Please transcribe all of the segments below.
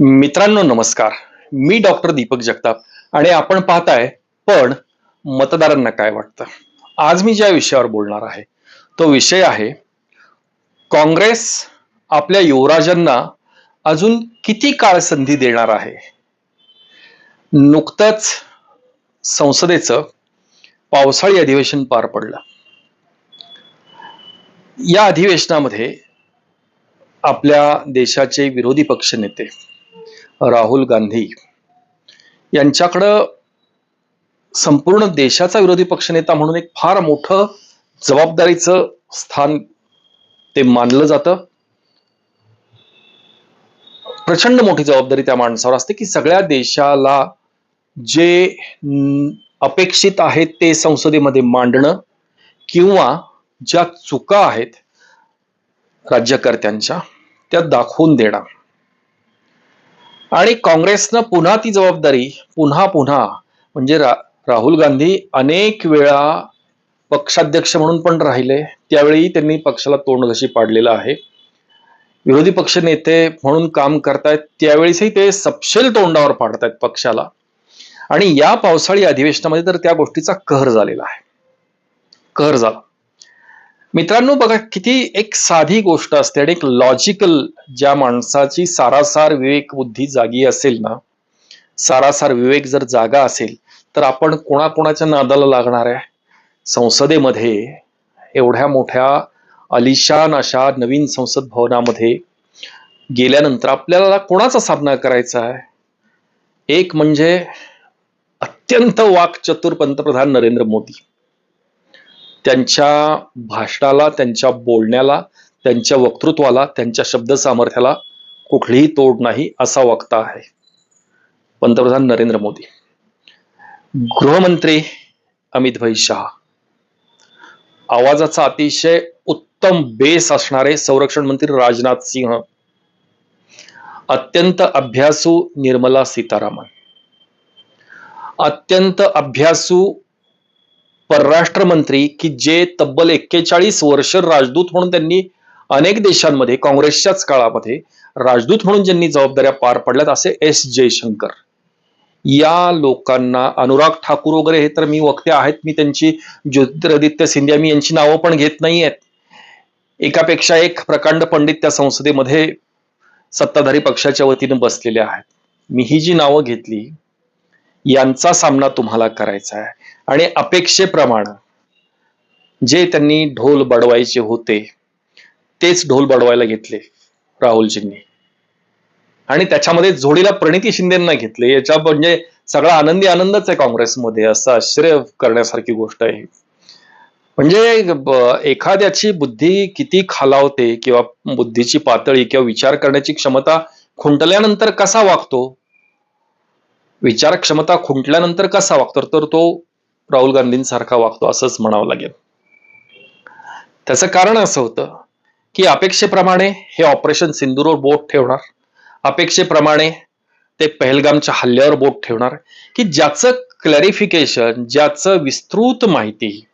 मित्रांनो नमस्कार. मी डॉक्टर दीपक जगताप आणि आपण पाहताय पण मतदारांना काय वाटतं? आज मी ज्या विषयावर बोलणार आहे तो विषय आहे काँग्रेस आपल्या युवराजांना अजून किती काळ संधी देणार आहे? नुकतंच संसदेचं पावसाळी अधिवेशन पार पडलं. या अधिवेशनामध्ये आपल्या देशाचे विरोधी पक्ष नेते राहुल गांधी. यांच्याकडं संपूर्ण देशाचा विरोधी पक्षनेता म्हणून एक फार मोठं जबाबदारीचं स्थान ते मानलं जातं. प्रचंड मोठी जबाबदारी त्या माणसावर असते की सगळ्या देशाला जे अपेक्षित आहे ते संसदेमध्ये मांडणं किंवा ज्या चुका आहेत राज्यकर्त्यांच्या त्या दाखवून देणं. आणि काँग्रेसनं पुन्हा ती जबाबदारी पुन्हा पुन्हा म्हणजे रा, राहुल गांधी अनेक वेळा पक्षाध्यक्ष म्हणून पण राहिले. त्यावेळी त्यांनी पक्षाला तोंडघशी पाडलेलं आहे. विरोधी पक्ष नेते म्हणून काम करतायत त्यावेळीसही ते सपशेल तोंडावर पाडतायत पक्षाला. आणि या पावसाळी अधिवेशनामध्ये तर त्या गोष्टीचा कहर झालेला आहे. कहर झाला. मित्रांनो बघा किती एक साधी गोष्ट असते आणि एक लॉजिकल ज्या माणसाची सारासार विवेक बुद्धी जागी असेल ना सारासार विवेक जर जागा असेल तर आपण कोणाकोणाच्या नादाला लागणार आहे? संसदेमध्ये एवढ्या मोठ्या अलिशान अशा नवीन संसद भवनामध्ये गेल्यानंतर आपल्याला कोणाचा सामना करायचा आहे? एक म्हणजे अत्यंत वाकचतुर पंतप्रधान नरेंद्र मोदी. त्यांच्या भाषणाला त्यांच्या बोलण्याला त्यांच्या वक्तृत्वाला त्यांच्या शब्द सामर्थ्याला कुठलीही तोड नाही असा वक्ता आहे. पंतप्रधान नरेंद्र मोदी. गृहमंत्री अमित भाई शहा. आवाजाचा अतिशय उत्तम बेस असणारे संरक्षण मंत्री राजनाथ सिंह. अत्यंत अभ्यासू निर्मला सीतारामन. अत्यंत अभ्यासू परराष्ट्र मंत्री की जे तब्बल एक्केचाळीस वर्ष राजदूत म्हणून त्यांनी अनेक देशांमध्ये काँग्रेसच्याच काळामध्ये राजदूत म्हणून ज्यांनी जबाबदाऱ्या पार पडल्यात असे एस जयशंकर. या लोकांना अनुराग ठाकूर वगैरे हे तर मी वक्ते आहेत. मी त्यांची ज्योतिरादित्य सिंधिया मी यांची नावं पण घेत नाही आहेत. एकापेक्षा एक प्रकांड पंडित त्या संसदेमध्ये सत्ताधारी पक्षाच्या वतीनं बसलेले आहेत. मी ही जी नावं घेतली यांचा सामना तुम्हाला करायचा आहे. आणि अपेक्षेप्रमाणे जे त्यांनी ढोल बडवायचे होते तेच ढोल बडवायला घेतले राहुलजींनी. आणि त्याच्यामध्ये जोडीला प्रणिती शिंदेना घेतले. याच्या म्हणजे सगळा आनंदी आनंदच आहे काँग्रेसमध्ये असं आश्चर्य करण्यासारखी गोष्ट आहे म्हणजे एखाद्याची बुद्धी किती खालावते किंवा बुद्धीची पातळी किंवा विचार करण्याची क्षमता खुंटल्यानंतर कसा वागतो? विचार क्षमता खुंटल्यानंतर कसा वागतो? तर तो राहुल गांधींसारखा वागतो असंच म्हणावं लागेल. त्याचं कारण असं होतं की अपेक्षेप्रमाणे हे ऑपरेशन सिंधूरवर बोट ठेवणार अपेक्षेप्रमाणे ते पहलगामच्या हल्ल्यावर बोट ठेवणार की ज्याचं क्लॅरिफिकेशन ज्याचं विस्तृत माहिती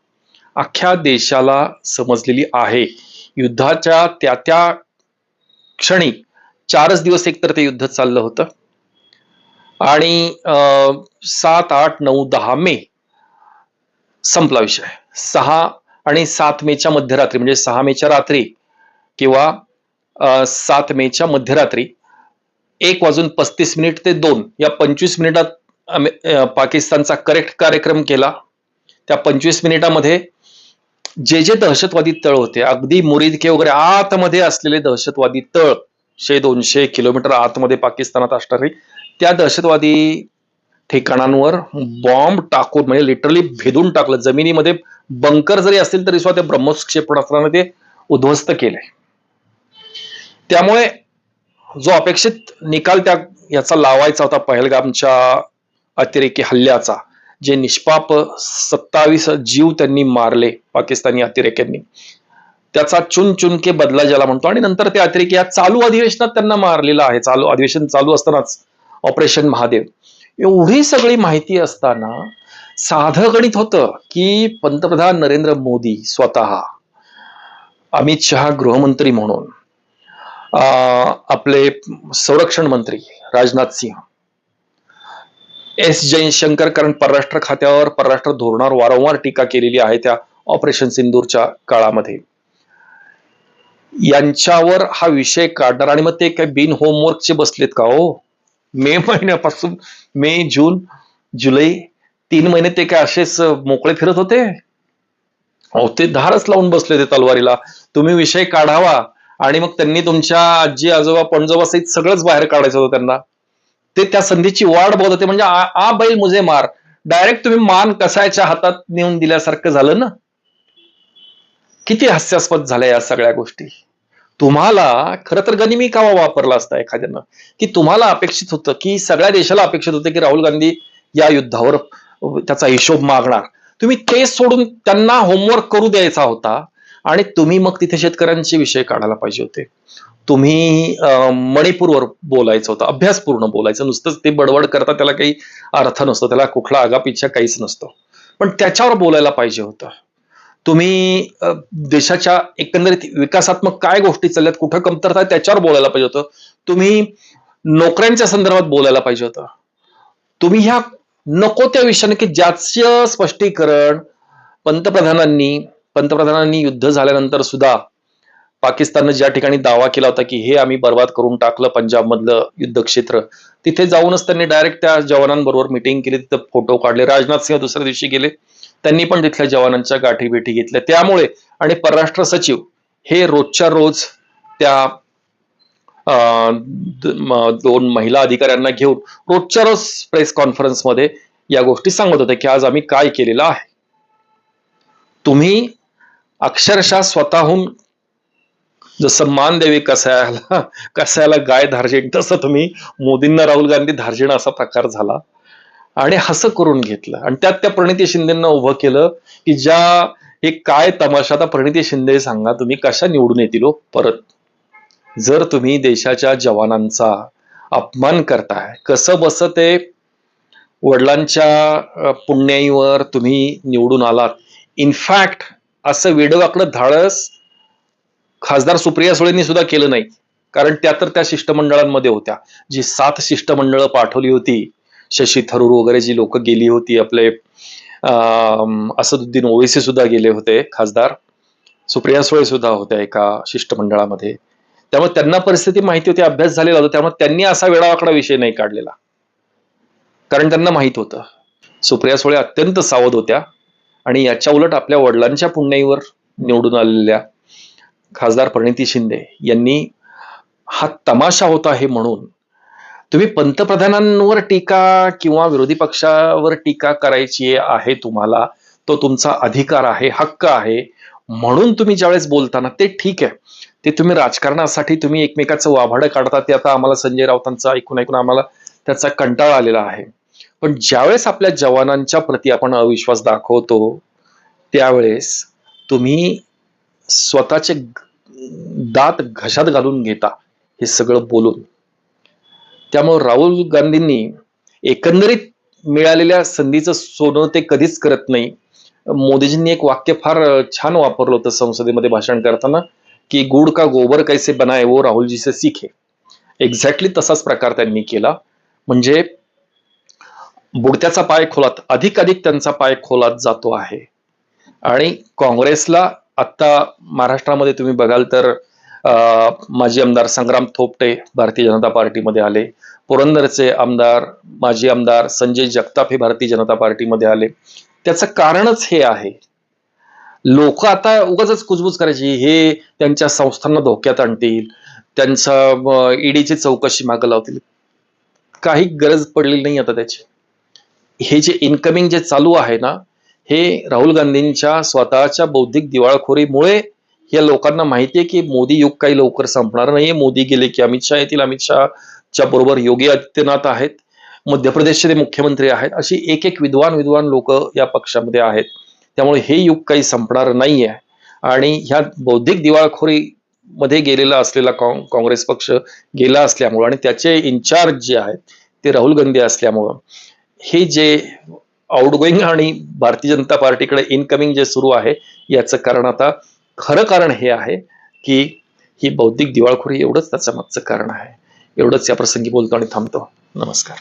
अख्ख्या देशाला समजलेली आहे. युद्धाच्या त्या त्या क्षणी चारच दिवस एकतर ते युद्ध चाललं होतं. आणि अं, सात आठ नऊ दहा मे संपला विषय. सहा आणि सात मेच्या मध्यरात्री म्हणजे सहा मेच्या रात्री किंवा सात मेच्या मध्यरात्री एक वाजून पस्तीस मिनिट ते दोन या पंचवीस मिनिटात पाकिस्तानचा करेक्ट कार्यक्रम केला. त्या पंचवीस मिनिटामध्ये जे जे दहशतवादी तळ होते अगदी मुरीदके वगैरे आतमध्ये असलेले दहशतवादी तळ शे दोनशे किलोमीटर आतमध्ये पाकिस्तानात असणारे त्या दहशतवादी ठिकाणांवर बॉम्ब टाकून म्हणजे लिटरली भेदून टाकलं. जमिनीमध्ये बंकर जरी असतील तरी सुद्धा ते ब्रह्मोस क्षेपणास्त्राने ते उद्ध्वस्त केलंय. त्यामुळे जो अपेक्षित निकाल त्या याचा लावायचा होता पहलगामच्या अतिरेकी हल्ल्याचा जे निष्पाप सत्तावीस जीव त्यांनी मारले पाकिस्तानी अतिरेक्यांनी. त्याचा चुन चुनके बदला ज्याला म्हणतो आणि नंतर ते अतिरेकी या चालू अधिवेशनात त्यांना मारलेला आहे. चालू अधिवेशन चालू असतानाच ऑपरेशन महादेव. एवढी सगळी माहिती असताना साधं गणित होतं की पंतप्रधान नरेंद्र मोदी स्वतः अमित शहा गृहमंत्री म्हणून अं, आपले संरक्षण मंत्री राजनाथ सिंह एस जयशंकर कारण परराष्ट्र खात्यावर परराष्ट्र धोरणावर वारंवार टीका केलेली आहे त्या ऑपरेशन सिंदूरच्या काळामध्ये. यांच्यावर हा विषय काढणार आणि मग ते काय बिन होमवर्कचे बसलेत का हो? मे महिन्यापासून मे जून जुलै तीन महिने ते काय असेच मोकळे फिरत होते? अहो ते धारच लावून बसले ते तलवारीला. तुम्ही विषय काढावा. आणि मग त्यांनी तुमच्या आजी आजोबा पणजोबा सहित सगळंच बाहेर काढायचं होतं त्यांना. ते त्या संधीची वाट बघत होते म्हणजे आ आ बैल मुझे मार. डायरेक्ट तुम्ही मान कसायच्या हातात नेऊन दिल्यासारखं झालं ना? किती हास्यास्पद झाल्या या सगळ्या गोष्टी. तुम्हाला खरं तर गनिमी कावा वापरला असता एखाद्यानं की तुम्हाला अपेक्षित होतं की सगळ्या देशाला अपेक्षित होतं की राहुल गांधी या युद्धावर त्याचा हिशोब मागणार. तुम्ही ते सोडून त्यांना होमवर्क करू द्यायचा होता आणि तुम्ही मग तिथे शेतकऱ्यांचे विषय काढायला पाहिजे होते. तुम्ही मणिपूरवर बोलायचं होतं अभ्यासपूर्ण बोलायचं नुसतंच ते बडबड करता त्याला काही अर्थ नसतो त्याला कुठला आगापिच्छा काहीच नसतो. पण त्याच्यावर बोलायला पाहिजे होतं. तुम्ही देशाच्या एकंदरीत विकासात्मक काय गोष्टी चालल्यात कुठं कमतरता आहे त्याच्यावर बोलायला पाहिजे होतं. तुम्ही नोकऱ्यांच्या संदर्भात बोलायला पाहिजे होतं. तुम्ही ह्या नको त्या विषयाने की ज्याचं स्पष्टीकरण पंतप्रधानांनी पंतप्रधानांनी युद्ध झाल्यानंतर सुद्धा पाकिस्ताननं ज्या ठिकाणी दावा केला होता की हे आम्ही बर्बाद करून टाकलं पंजाबमधलं युद्ध क्षेत्र तिथे जाऊनच त्यांनी डायरेक्ट त्या जवानांबरोबर मिटिंग केली तिथे फोटो काढले. राजनाथ सिंह दुसऱ्या दिवशी गेले. त्यांनी पण तिथल्या जवानांच्या गाठी भेटी घेतल्या. त्यामुळे आणि परराष्ट्र सचिव हे रोजच्या रोज त्या अं, दोन महिला अधिकाऱ्यांना घेऊन रोजच्या रोज प्रेस कॉन्फरन्समध्ये या गोष्टी सांगत होते की आज आम्ही काय केलेलं आहे. तुम्ही अक्षरशः स्वतःहून जसं मानदेवी कसायाला कसायाला गाय धार्जिण तसं तुम्ही मोदींना राहुल गांधी धार्जिण असा प्रकार झाला. आणि हसं करून घेतलं. आणि त्यात त्या प्रणिती शिंदेना उभं केलं की ज्या हे काय तमाशा आता प्रणिती शिंदे सांगा तुम्ही कशा निवडून येतील हो? परत. जर तुम्ही देशाच्या जवानांचा अपमान करताय कसं बस ते वडिलांच्या पुण्याईवर तुम्ही निवडून आलात. इनफॅक्ट असं वेडवाकडं धाडस खासदार सुप्रिया सुळेंनी सुद्धा केलं नाही. कारण त्या तर त्या शिष्टमंडळांमध्ये होत्या. जी सात शिष्टमंडळं पाठवली होती शशी थरूर वगैरे जी लोक गेली होती आपले असदुद्दीन ओवेसी सुद्धा गेले होते खासदार. सुप्रिया सुळे सुद्धा होत्या एका शिष्टमंडळामध्ये. त्यामुळे त्यांना परिस्थिती माहिती होती अभ्यास झालेला होता त्यामुळे त्यांनी असा वेळावाकडा विषय नाही काढलेला. कारण त्यांना माहीत होतं. सुप्रिया सुळे अत्यंत सावध होत्या आणि याच्या उलट आपल्या वडिलांच्या पुण्याईवर निवडून आलेल्या खासदार प्रणिती शिंदे यांनी हा तमाशा होता हे म्हणून तुम्ही पंतप्रधानांवर टीका किंवा विरोधी पक्षावर टीका करायची आहे तुम्हाला तो तुमचा अधिकार आहे हक्क आहे म्हणून तुम्ही ज्यावेळेस बोलताना ते ठीक आहे. ते तुम्ही राजकारणासाठी तुम्ही एकमेकाचं वाभाडं काढता ते आता आम्हाला संजय राऊतांचा ऐकून ऐकून आम्हाला त्याचा कंटाळा आलेला आहे. पण ज्यावेळेस आपल्या जवानांच्या प्रती आपण अविश्वास दाखवतो त्यावेळेस तुम्ही स्वतःचे दात घशात घालून घेता हे सगळं बोलून. त्यामुळे राहुल गांधींनी एकंदरीत मिळालेल्या संधीचं सोनं ते कधीच करत नाही. मोदीजींनी एक वाक्य फार छान वापरलं होतं संसदेमध्ये भाषण करताना की गुड का गोबर कैसे बनाय वो राहुलजी से सीखे. एक्झॅक्टली तसाच प्रकार त्यांनी केला. म्हणजे बुडत्याचा पाय खोलात अधिक अधिक त्यांचा पाय खोलात जातो आहे. आणि काँग्रेसला आता महाराष्ट्रामध्ये तुम्ही बघाल तर माजी आमदार संग्राम थोपटे भारतीय जनता पार्टीमध्ये आले. पुरंदरचे आमदार माजी आमदार संजय जगताप हे भारतीय जनता पार्टीमध्ये आले. त्याचं कारणच हे आहे. लोक आता उगाच कुजबूज करायची. हे त्यांच्या संस्थांना धोक्यात आणतील. त्यांचा ईडीची चौकशी मागं लावतील. काही गरज पडलेली नाही आता त्याची. हे जे इनकमिंग जे चालू आहे ना हे राहुल गांधींच्या स्वतःच्या बौद्धिक दिवाळखोरीमुळे या लोकांना माहिती आहे की मोदी युग काही लवकर संपणार नाहीये. मोदी गेले की अमित शहा येतील. अमित शहाच्या बरोबर योगी आदित्यनाथ आहेत. मध्य प्रदेशचे ते मुख्यमंत्री आहेत. अशी एक एक विद्वान विद्वान लोक या पक्षामध्ये आहेत. त्यामुळे हे युग काही संपणार नाहीये. आणि ह्या बौद्धिक दिवाळखोरी मध्ये गेलेला असलेला काँग्रेस पक्ष गेला असल्यामुळं आणि त्याचे इन्चार्ज जे आहेत ते राहुल गांधी असल्यामुळं हे जे आउटगोईंग आणि भारतीय जनता पार्टीकडे इनकमिंग जे सुरू आहे याचं कारण आता खरं कारण हे आहे की ही बौद्धिक दिवाळखोरी एवढंच त्याचं मागचं कारण आहे. एवढंच या प्रसंगी बोलतो आणि थांबतो. नमस्कार.